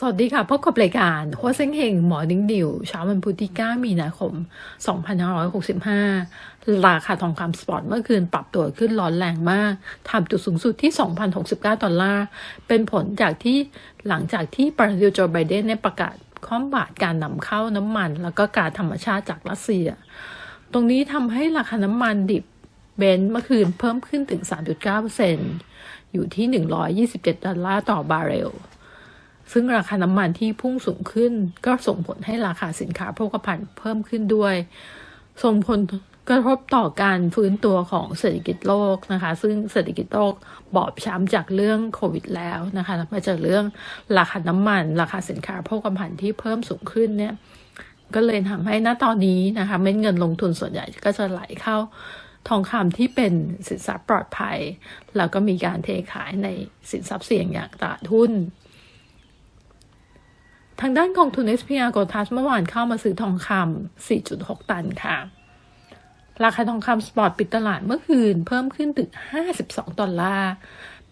สวัสดีค่ะ พบกับรายการหัวเซ็งเฮงหมอดิ้งดิวเช้าวันพุธที่ 9 มีนาคม 2565 ราคาทองคำสปอตเมื่อคืนปรับตัวขึ้นร้อนแรงมากทำจุดสูงสุดที่ 2,069 ดอลลาร์ เป็นผลจากที่หลังจากที่ประธานาธิบดีโจไบเดนได้ประกาศคว่ำบาตรการนำเข้าน้ำมัน แล้วก็การธรรมชาติจากรัสเซีย ตรงนี้ทำให้ราคาน้ำมันดิบเบนซ์เมื่อคืนเพิ่มขึ้นถึง 3.9%อยู่ที่ 127 ดอลลาร์ต่อบาร์เรล ซึ่งราคาน้ำมันที่พุ่งสูงขึ้น ก็ส่งผลให้ราคาสินค้าโภคภัณฑ์เพิ่มขึ้นด้วย ส่งผลกระทบต่อการฟื้นตัวของเศรษฐกิจโลกนะคะ ซึ่งเศรษฐกิจโลกบอบช้ำจากเรื่องโควิดแล้วนะคะมาจากเรื่องราคาน้ำมัน ราคาสินค้าโภคภัณฑ์ที่เพิ่มสูงขึ้นเนี่ยก็เลยทำให้ณตอนนี้นะคะเม็ดเงินลงทุนส่วนใหญ่ก็จะไหลเข้าทองคำที่เป็นสินทรัพย์ปลอดภัย แล้วก็มีการเทขายในสินทรัพย์เสี่ยงอย่างตลาดหุ้น ทางด้านกองทุน SPR g o l d t a s เมื่อวานเข้ามาซื้อทองคำ 4.6 ตันค่ะ ราคาทองคำสปอร์ตปิดตลาดเมื่อคืนเพิ่มขึ้นถึง 52 ดอลลาร์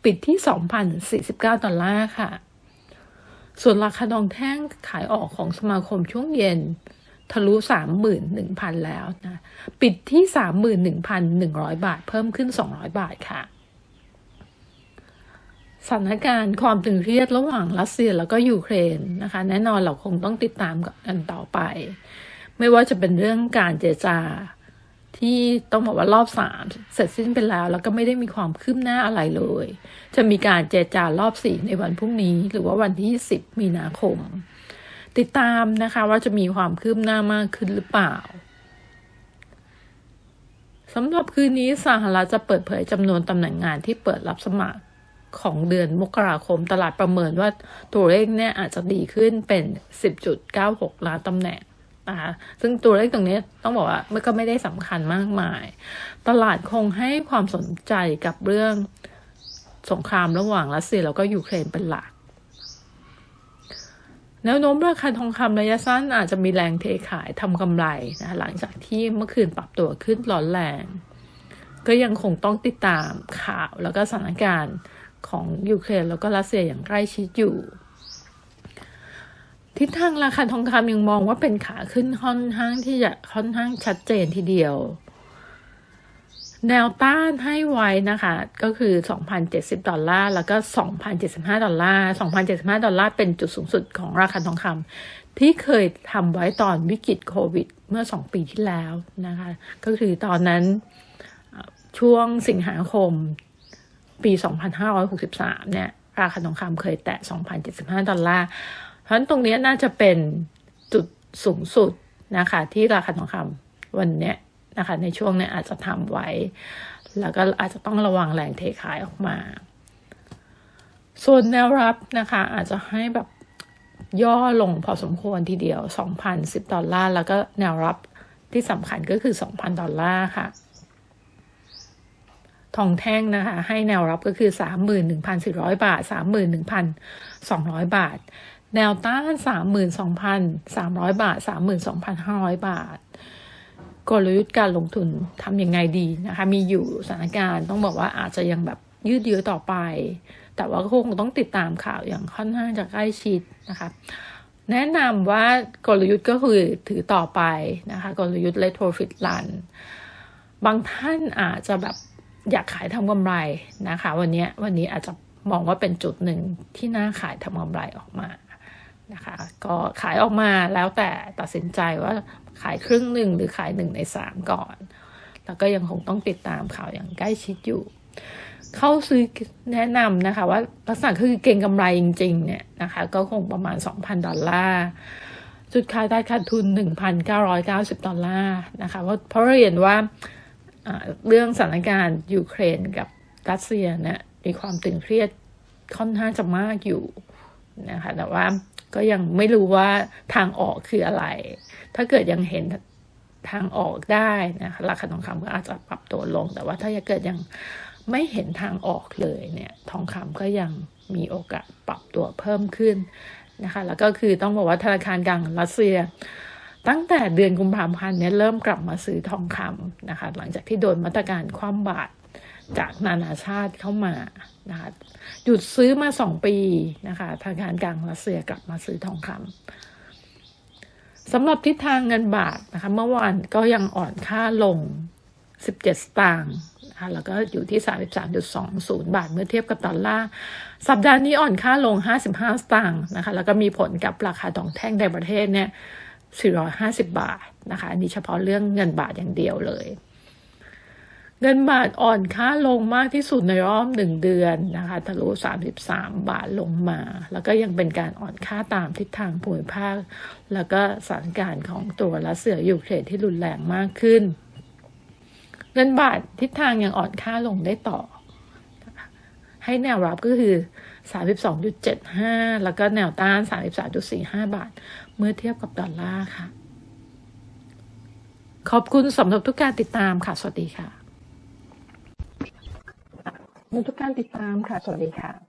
ปิดที่ 2,049 ดอลลาร์ค่ะ ส่วนราคาทองแท่งขายออกของสมาคมช่วงเย็น ทะลุ 31,000 แล้วนะ ปิดที่ 31,100 บาท เพิ่มขึ้น 200 บาทค่ะ สถานการณ์ความตึงเครียดระหว่างรัสเซียแล้วก็ยูเครนนะคะ แน่นอนเราคงต้องติดตามกันต่อไป ไม่ว่าจะเป็นเรื่องการเจรจาที่ต้องบอกว่ารอบสามเสร็จสิ้นไปแล้ว แล้วก็ไม่ได้มีความคืบหน้าอะไรเลย จะมีการเจรจารอบสี่ในวันพรุ่งนี้ หรือว่าวันที่สิบมีนาคม ติดตามนะคะว่าจะมีความคืบหน้ามากขึ้นหรือเปล่าสำหรับคืนนี้สหรัฐจะเปิดเผยจำนวนตำแหน่งงานที่เปิดรับสมัคร ของเดือนมกราคม ตลาดประเมินว่าตัวเลขเนี่ยอาจจะดีขึ้นเป็น 10.96 ล้านตำแหน่งนะคะซึ่งตัวเลขตรงนี้ต้องบอกว่ามันก็ไม่ได้สำคัญมากมาย ตลาดคงให้ความสนใจกับเรื่องสงครามระหว่างรัสเซียแล้วก็ยูเครนเป็นหลักแนวโน้มราคาทองคำระยะสั้นอาจจะมีแรงเทขายทำกำไรนะหลังจากที่เมื่อคืนปรับตัวขึ้นร้อนแรง ก็ยังคงต้องติดตามข่าวแล้วก็สถานการณ์ ของยูเครนแล้วก็รัสเซียอย่างใกล้ชิดอยู่ ทิศทางราคาทองคำยังมองว่าเป็นขาขึ้นค่อนข้างที่จะค่อนข้างชัดเจนทีเดียว แนวต้านให้ไว้นะคะ ก็คือ 2,070 ดอลลาร์ แล้วก็ 2,075 ดอลลาร์ 2,075 ดอลลาร์เป็นจุดสูงสุดของราคาทองคำที่เคยทำไว้ตอนวิกฤตโควิด เมื่อ 2 ปีที่แล้วนะคะ ก็คือตอนนั้นช่วงสิงหาคม ปี 2563 เนี่ย ราคาทองคำเคยแตะ 2,075 ดอลลาร์ เพราะฉะนั้นตรงนี้น่าจะเป็นจุดสูงสุดนะคะ ที่ราคาทองคำวันเนี้ยนะคะ ในช่วงนี้อาจจะทำไว้ แล้วก็อาจจะต้องระวังแรงเทขายออกมา ส่วนแนวรับนะคะ อาจจะให้แบบย่อลงพอสมควรทีเดียว 2,010 ดอลลาร์ แล้วก็แนวรับที่สำคัญก็คือ 2,000 ดอลลาร์ค่ะ ทองแท่งนะคะ ให้แนวรับก็คือ 31,400 บาท 31,200 บาท แนวต้าน 32,300 บาท 32,500 บาท กลยุทธ์การลงทุนทำยังไงดีนะคะ มีอยู่สถานการณ์ต้องบอกว่าอาจจะยังแบบยืดเยื้อต่อไป แต่ว่าก็คงต้องติดตามข่าวอย่างค่อนข้างจะใกล้ชิดนะคะแนะนำว่ากลยุทธ์ก็คือถือต่อไปนะคะ กลยุทธ์ let profit run บางท่านอาจจะแบบ อยากขายทำกำไรนะคะ วันนี้วันนี้อาจจะมองว่าเป็นจุดหนึ่งที่น่าขายทำกำไรออกมานะคะ ก็ขายออกมาแล้วแต่ตัดสินใจว่าขายครึ่งหนึ่งหรือขายหนึ่งในสามก่อน แล้วก็ยังคงต้องติดตามข่าวอย่างใกล้ชิดอยู่ เข้าซื้อแนะนำนะคะ ว่าลักษณะคือเก่งกำไรจริงๆเนี่ยนะคะ ก็คงประมาณ 2,000 ดอลลาร์จุดขายได้ขาดทุน 1,990 ดอลลาร์นะคะ เพราะเพราะเรียนว่า เรื่องสถานการณ์ยูเครนกับรัสเซียเนี่ยมีความตึงเครียดค่อนข้างจะมากอยู่นะคะแต่ว่าก็ยังไม่รู้ว่าทางออกคืออะไร ถ้าเกิดยังเห็นทางออกได้นะคะราคาทองคำก็อาจจะปรับตัวลง แต่ว่าถ้าเกิดยังไม่เห็นทางออกเลยเนี่ย ทองคำก็ยังมีโอกาสปรับตัวเพิ่มขึ้นนะคะ แล้วก็คือต้องบอกว่าธนาคารกลางรัสเซีย ตั้งแต่เดือนกุมภาพันธ์เนี่ยเริ่มกลับมาซื้อทองคำนะคะ หลังจากที่โดนมาตรการคว่ำบาตรจากนานาชาติเข้ามานะคะหยุดซื้อมาสองปีนะคะทางการกลางรัสเซียกลับมาซื้อทองคำสำหรับทิศทางเงินบาทนะคะ เมื่อวานก็ยังอ่อนค่าลง 17 สตางค์นะคะแล้วก็อยู่ที่ 33.20 บาท เมื่อเทียบกับดอลลาร์สัปดาห์นี้อ่อนค่าลง 55 สตางค์นะคะ แล้วก็มีผลกับราคาทองแท่งในประเทศเนี่ย 450 บาทนะคะ อันนี้เฉพาะเรื่องเงินบาทอย่างเดียวเลย เงินบาทอ่อนค่าลงมากที่สุดในรอบหนึ่งเดือนนะคะทะลุ33 บาทลงมา แล้วก็ยังเป็นการอ่อนค่าตามทิศทางภูมิภาค แล้วก็สถานการณ์ของตัวรัสเซียยูเครนที่รุนแรงมากขึ้น เงินบาททิศทางยังอ่อนค่าลงได้ต่อ ให้แนวรับก็คือ 32.75 แล้วก็แนวต้าน 33.45 บาท เมื่อเทียบกับดอลลาร์ค่ะ ขอบคุณสำหรับทุกการติดตามค่ะ สวัสดีค่ะทุกการติดตามค่ะ สวัสดีค่ะ